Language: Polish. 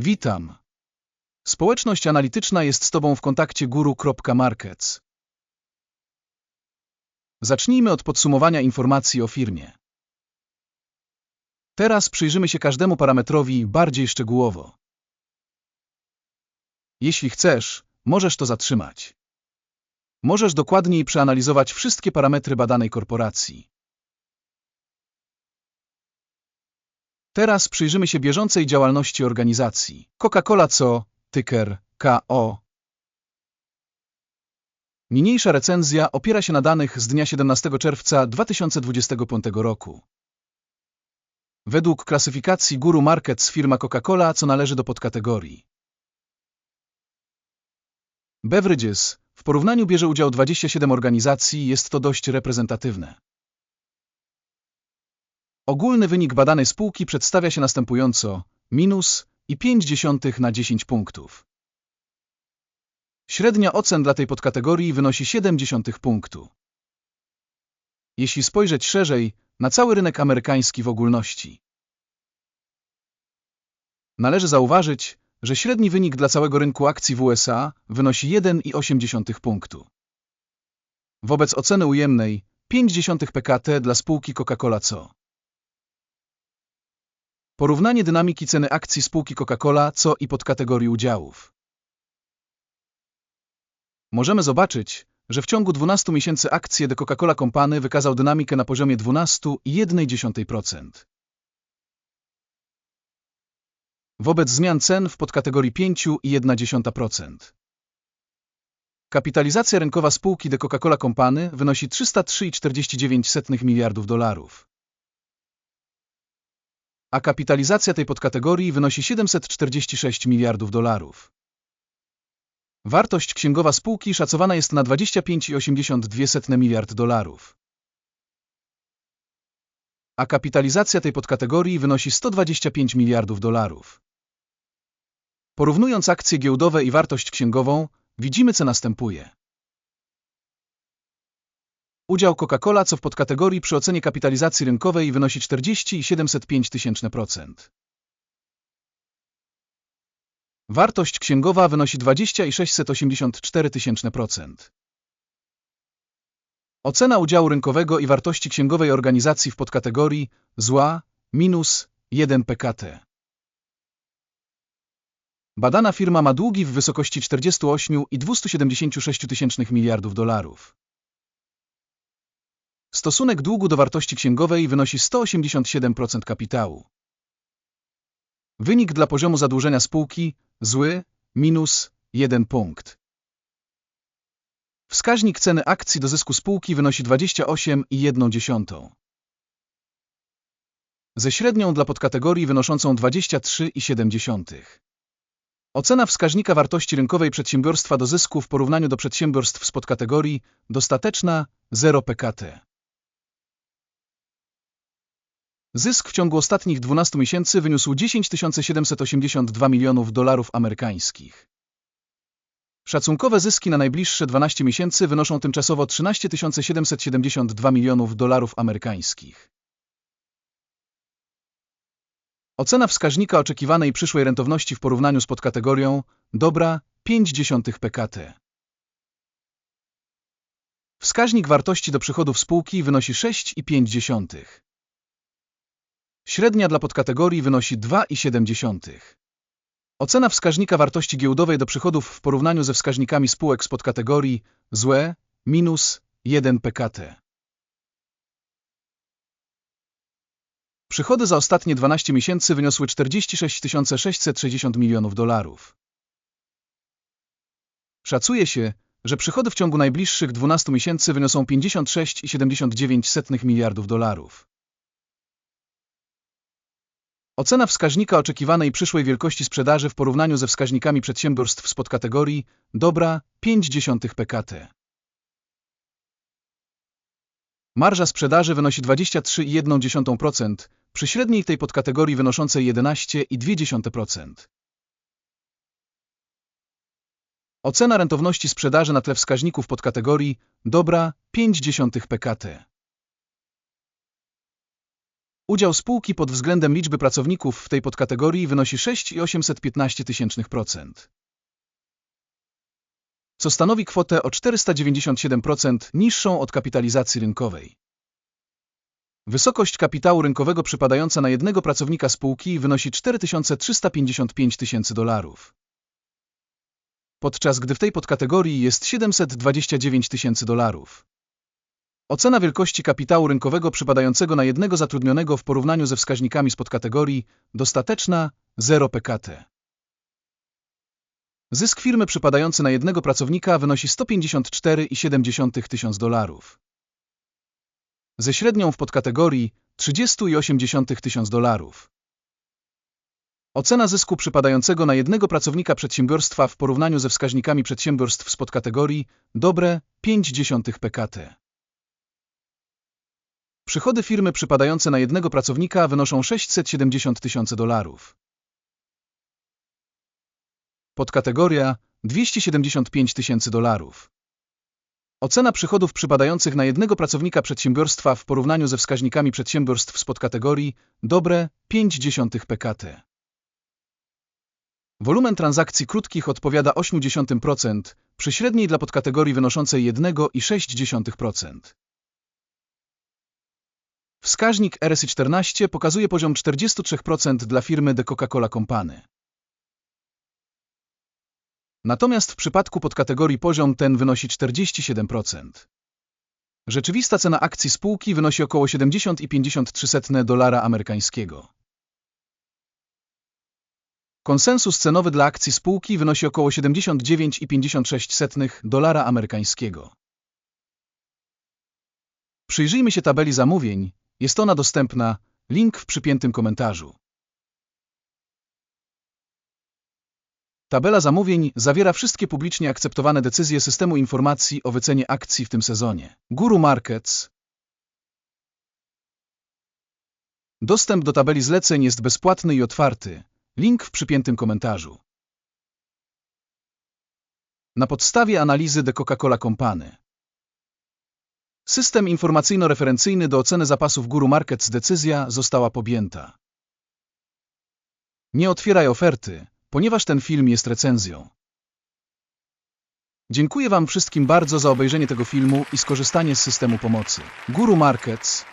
Witam. Społeczność analityczna jest z Tobą w kontakcie guru.markets. Zacznijmy od podsumowania informacji o firmie. Teraz przyjrzymy się każdemu parametrowi bardziej szczegółowo. Jeśli chcesz, możesz to zatrzymać. Możesz dokładniej przeanalizować wszystkie parametry badanej korporacji. Teraz przyjrzymy się bieżącej działalności organizacji. Coca-Cola co, tyker KO. Niniejsza recenzja opiera się na danych z dnia 17 czerwca 2025 roku. Według klasyfikacji Guru Markets firma Coca-Cola, co należy do podkategorii Beverages, w porównaniu bierze udział 27 organizacji, jest to dość reprezentatywne. Ogólny wynik badanej spółki przedstawia się następująco minus i 0,5 na 10 punktów. Średnia ocen dla tej podkategorii wynosi 0,7 punktu. Jeśli spojrzeć szerzej na cały rynek amerykański w ogólności, należy zauważyć, że średni wynik dla całego rynku akcji w USA wynosi 1,8 punktu. Wobec oceny ujemnej 0,5 PKT dla spółki Coca-Cola CO. Porównanie dynamiki ceny akcji spółki Coca-Cola CO i podkategorii udziałów. Możemy zobaczyć, że w ciągu 12 miesięcy akcje The Coca-Cola Company wykazał dynamikę na poziomie 12,1%. Wobec zmian cen w podkategorii 5,1%. Kapitalizacja rynkowa spółki The Coca-Cola Company wynosi 303,49 miliardów dolarów. A kapitalizacja tej podkategorii wynosi 746 miliardów dolarów. Wartość księgowa spółki szacowana jest na 25,82 miliard dolarów. A kapitalizacja tej podkategorii wynosi 125 miliardów dolarów. Porównując akcje giełdowe i wartość księgową, widzimy co następuje. Udział Coca-Cola co w podkategorii przy ocenie kapitalizacji rynkowej wynosi 40,705%. Wartość księgowa wynosi 20,684%. Ocena udziału rynkowego i wartości księgowej organizacji w podkategorii zła minus 1 PKT. Badana firma ma długi w wysokości 48,276 miliardów dolarów. Stosunek długu do wartości księgowej wynosi 187% kapitału. Wynik dla poziomu zadłużenia spółki zły minus 1 punkt. Wskaźnik ceny akcji do zysku spółki wynosi 28,1. Ze średnią dla podkategorii wynoszącą 23,7. Ocena wskaźnika wartości rynkowej przedsiębiorstwa do zysku w porównaniu do przedsiębiorstw z podkategorii dostateczna 0 PKT. Zysk w ciągu ostatnich 12 miesięcy wyniósł 10 782 milionów dolarów amerykańskich. Szacunkowe zyski na najbliższe 12 miesięcy wynoszą tymczasowo 13 772 milionów dolarów amerykańskich. Ocena wskaźnika oczekiwanej przyszłej rentowności w porównaniu z podkategorią dobra 0,5 PKT. Wskaźnik wartości do przychodów spółki wynosi 6,5. Średnia dla podkategorii wynosi 2,7. Ocena wskaźnika wartości giełdowej do przychodów w porównaniu ze wskaźnikami spółek z podkategorii złe minus 1 PKT. Przychody za ostatnie 12 miesięcy wyniosły 46 660 milionów dolarów. Szacuje się, że przychody w ciągu najbliższych 12 miesięcy wyniosą 56,79 miliardów dolarów. Ocena wskaźnika oczekiwanej przyszłej wielkości sprzedaży w porównaniu ze wskaźnikami przedsiębiorstw z podkategorii dobra 0,5 PKT. Marża sprzedaży wynosi 23,1% przy średniej tej podkategorii wynoszącej 11,2%. Ocena rentowności sprzedaży na tle wskaźników podkategorii dobra 0,5 PKT. Udział spółki pod względem liczby pracowników w tej podkategorii wynosi 6,815%, co stanowi kwotę o 497% niższą od kapitalizacji rynkowej. Wysokość kapitału rynkowego przypadająca na jednego pracownika spółki wynosi 4355 tysięcy dolarów, podczas gdy w tej podkategorii jest 729 tysięcy dolarów. Ocena wielkości kapitału rynkowego przypadającego na jednego zatrudnionego w porównaniu ze wskaźnikami z podkategorii dostateczna 0 PKT. Zysk firmy przypadający na jednego pracownika wynosi 154,7 tysiąc dolarów. Ze średnią w podkategorii 30,8 tysiąc dolarów. Ocena zysku przypadającego na jednego pracownika przedsiębiorstwa w porównaniu ze wskaźnikami przedsiębiorstw z podkategorii dobre 0,5 PKT. Przychody firmy przypadające na jednego pracownika wynoszą 670 tysięcy dolarów. Podkategoria 275 tysięcy dolarów. Ocena przychodów przypadających na jednego pracownika przedsiębiorstwa w porównaniu ze wskaźnikami przedsiębiorstw z podkategorii dobre 0,5 PKT. Wolumen transakcji krótkich odpowiada 0,8% przy średniej dla podkategorii wynoszącej 1,6%. Wskaźnik RSI 14 pokazuje poziom 43% dla firmy The Coca-Cola Company. Natomiast w przypadku podkategorii poziom ten wynosi 47%. Rzeczywista cena akcji spółki wynosi około 70,53 dolara amerykańskiego. Konsensus cenowy dla akcji spółki wynosi około 79,56 dolara amerykańskiego. Przyjrzyjmy się tabeli zamówień. Jest ona dostępna. Link w przypiętym komentarzu. Tabela zamówień zawiera wszystkie publicznie akceptowane decyzje systemu informacji o wycenie akcji w tym sezonie. Guru Markets. Dostęp do tabeli zleceń jest bezpłatny i otwarty. Link w przypiętym komentarzu. Na podstawie analizy The Coca-Cola Company. System informacyjno-referencyjny do oceny zapasów Guru Markets decyzja została podjęta. Nie otwieraj oferty, ponieważ ten film jest recenzją. Dziękuję Wam wszystkim bardzo za obejrzenie tego filmu i skorzystanie z systemu pomocy. Guru Markets